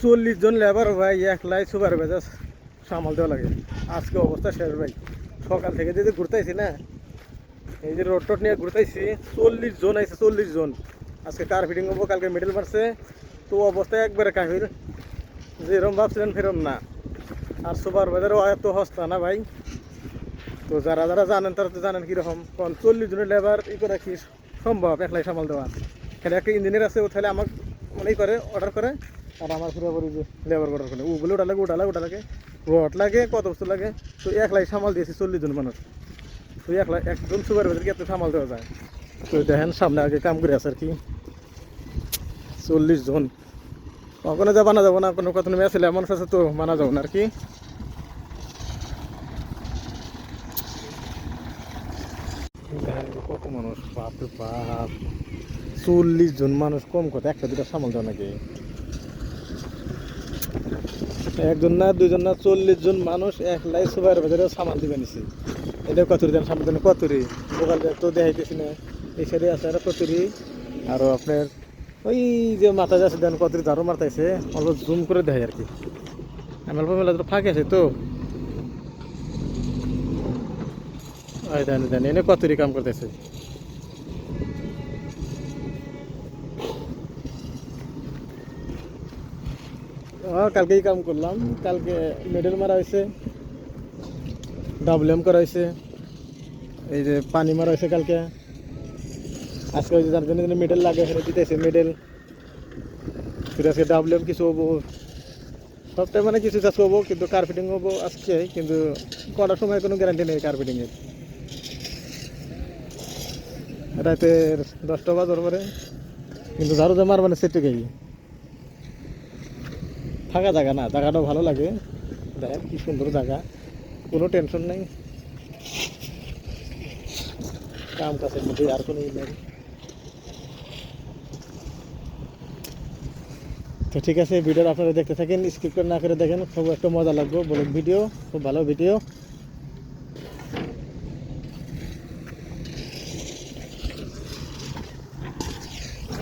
চল্লিশ জন লেবার ভাই একলাই সুপার ভেজা সামাল দেওয়া লাগে। আজকে অবস্থা শেষ ভাই। সকাল থেকে যে ঘুরতেছি না, এই যে রোড টোড নিয়ে ঘুরতেছি চল্লিশ জন আইছে, চল্লিশ জন। আজকে কার ফিটিং হব, কালকে মিডল মারছে। তো অবস্থা একবারে কাহিল। যেরকম ভাবছিলেন ফেরম না। আর সুপার বাজারও এত হস্তা না ভাই। তো যারা যারা জানেন, তারা তো জানেন কীরকম। কারণ চল্লিশ জনের লেবার ই করা কি সম্ভব? একলাই সামাল দেওয়া। খালি একটা ইঞ্জিনিয়ার আছে, ও তাহলে আমাকে মনে করে অর্ডার করে। আর আমার পুরো করি যে লেবার অর্ডার করে ওগুলো ওটা লাগে ওটা লাগে ওটা লাগে। রড লাগে, কত বস্তু লাগে। তো একলাই সামাল দিয়েছি চল্লিশ জন মানুষ। তো একলাই একজন সুপার বাজারকে এত সামাল দেওয়া যায়? তো দেখেন, সামনে আগে কাম করে আছে আর কি। চল্লিশ জন। কখনো যা মানা যাব না, কোনো কত মেয়ে ছেলে মানুষ আছে তো মানা যাব না আর কি। কত মানুষ, বাপরে বাপ। চল্লিশ জন মানুষ কম কথা একটা দুটা সামাল দেওয়া নাকি একজন না দুজন না, চল্লিশ জন মানুষ এক লাই সুপার বাজারে সামাল দিবে নিছে। এটা কতুরি দেন, সামাল দেন কতুরি বোকাল তো দেখাইতেছি না, এই সাইডে আছে আর কতুরি আর আপনার ওই যে মাথা যাচ্ছে দেন কতুরি ঝাড়ু মারতাইছে অল্প জুম করে দেয় আর কি। আমি অল্প মেলা তো ফাঁকে আছে তো। দেন দেন, এনে কতুরি কাম করতেছে। কালকেই কাম করলাম। কালকে মেডেল মারা হয়েছে ডাবল এম করা হয়েছে। এই যে পানি মারা হয়েছে কালকে। আজকে যে যার জন্য মেডেল লাগে এখানে দিতেছে মেডেল ফির আজকে ডাবল এম কিছু হব। সবটাই মানে কিছু চাষ হব, কিন্তু কার্পেটিং হব আজকে, কিন্তু করার সময় কোনো গ্যারান্টি নেই কার্পেটিংয়ের রাতে দশটা বাজার পরে, কিন্তু ঝাড়ু যে মার মানে সেটে গেই ফাঁকা জায়গা না, জায়গাটাও ভালো লাগে। দেখেন কি সুন্দর জায়গা। কোনো টেনশন নেই। কাম কাজের মধ্যে আর কোনো নেই। তো ঠিক আছে ভিডিওটা আপনারা দেখতে থাকেন করে না করে দেখেন, খুব একটা মজা লাগবে বলুন ভিডিও খুব ভালো ভিডিও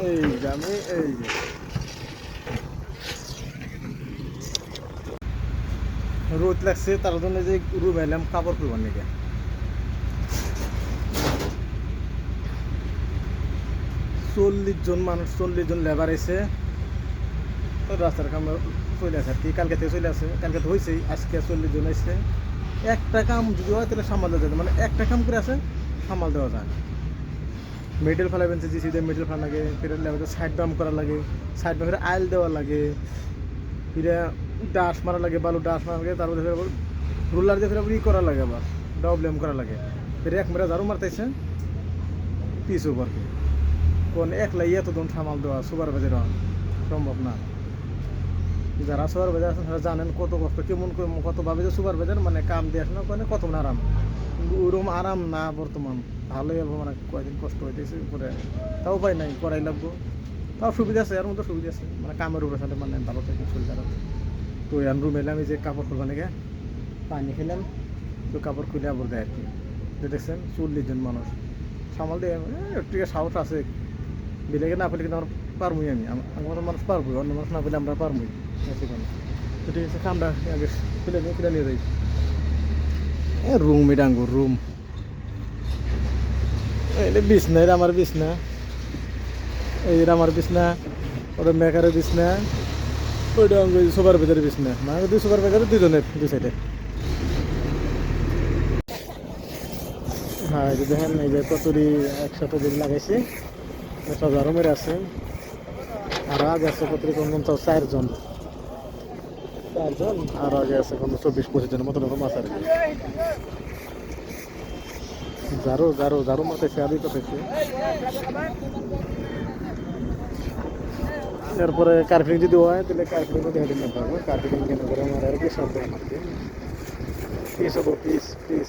এই আমি, এই রোদ লাগছে, তার জন্য যে রুম এলাম, কাপড় খুলবার নাকি চল্লিশ জন মানুষ, চল্লিশ জন লেবার এসে রাস্তার কাম চলে আসে আর কি। কালকে থেকে চলে আসে, কালকে তো হয়েছেই আজকে চল্লিশ জন এসে একটা কাম যদি হয়, তাহলে সামাল দেওয়া যায়। মানে একটা কাম করে আসে, সামাল দেওয়া যায়। মেটেল ফেলাবেন যে জিসি দিয়ে মেটেল ফেলা লাগে, ফের লেবার সাইড বাম করা লাগে সাইড বাম আইল দেওয়া লাগে। ফিরে ডাস মারা লাগে, বালু ডাস মারা লাগে তারপরে আবার রুলার দিয়ে ফের ই করা লাগে আবার ডবলেম করা লাগে। ফের এক মেরা ঝাড়ু মারতেছে, পিস ওভার কোন একলা ইয়ে তো দন সামাল দেওয়া, সুপার বাজার সম্ভব না। যারা সুপার বাজার আছেন, তারা জানেন কত কষ্ট, কেমন করে- কত ভাবে যে সুপার বাজার মানে কাম দিয়ে আসে না ওখানে কত আরাম। ওরকম আরাম না বর্তমান, ভালোই হবে মানে কয়দিন কষ্ট হইতেছে পরে তাও উপায় নাই, করাই লাগবো। তাও সুবিধা আছে, এর মধ্যে সুবিধা আছে মানে কামের উপরে মানে ভালো তো রুম এলাম এই যে কাপড় খুলবা নাকি পানি খেলাম, তো কাপড় খুলে আবার দেয় আর কি যে দেখছেন, চল্লিশ জন মানুষ সামাল দিয়ে একটু সাহস আছে। বিলেকে না পেলে কিন্তু আমরা পারবই আমি। আম- আমার মানুষ পারব অন্য মানুষ না পেলে আমরা পারবই সেখানে তো ঠিক আছে কামটা আগে খুলে নিয়ে খুলে নিয়ে যাই। রুম এটা আঙ্গুর রুম এটা বিছনা এটা আমার বিছনা। এই আমার বিছনা ওটা মেকারের বিছনা। ওইটা অঙ্গ সুপার ভেজারের বিছনা মানে দুই সুপার ভেজারের দুজনের দুই সাইডে হ্যাঁ এই দেখেন, এই যে কতুরি একসাথে যেগুলো লাগাইছি সব আরমের আছে। আর আগে আছে কতুরি কোন কোন চারজন। চারজন? আর আগে আছে কোন চব্বিশ, পঁচিশ জনের মতন এরকম আছে আর কি। জারো জারো জারো মাথাইছে আদি করতেছে এরপরে কার্পেটিং যদি হয়, তাহলে কার্পেটিং দেখে নিতে পারব কার্পেটিং কেন করে? আমার আর কি সব পিস পিস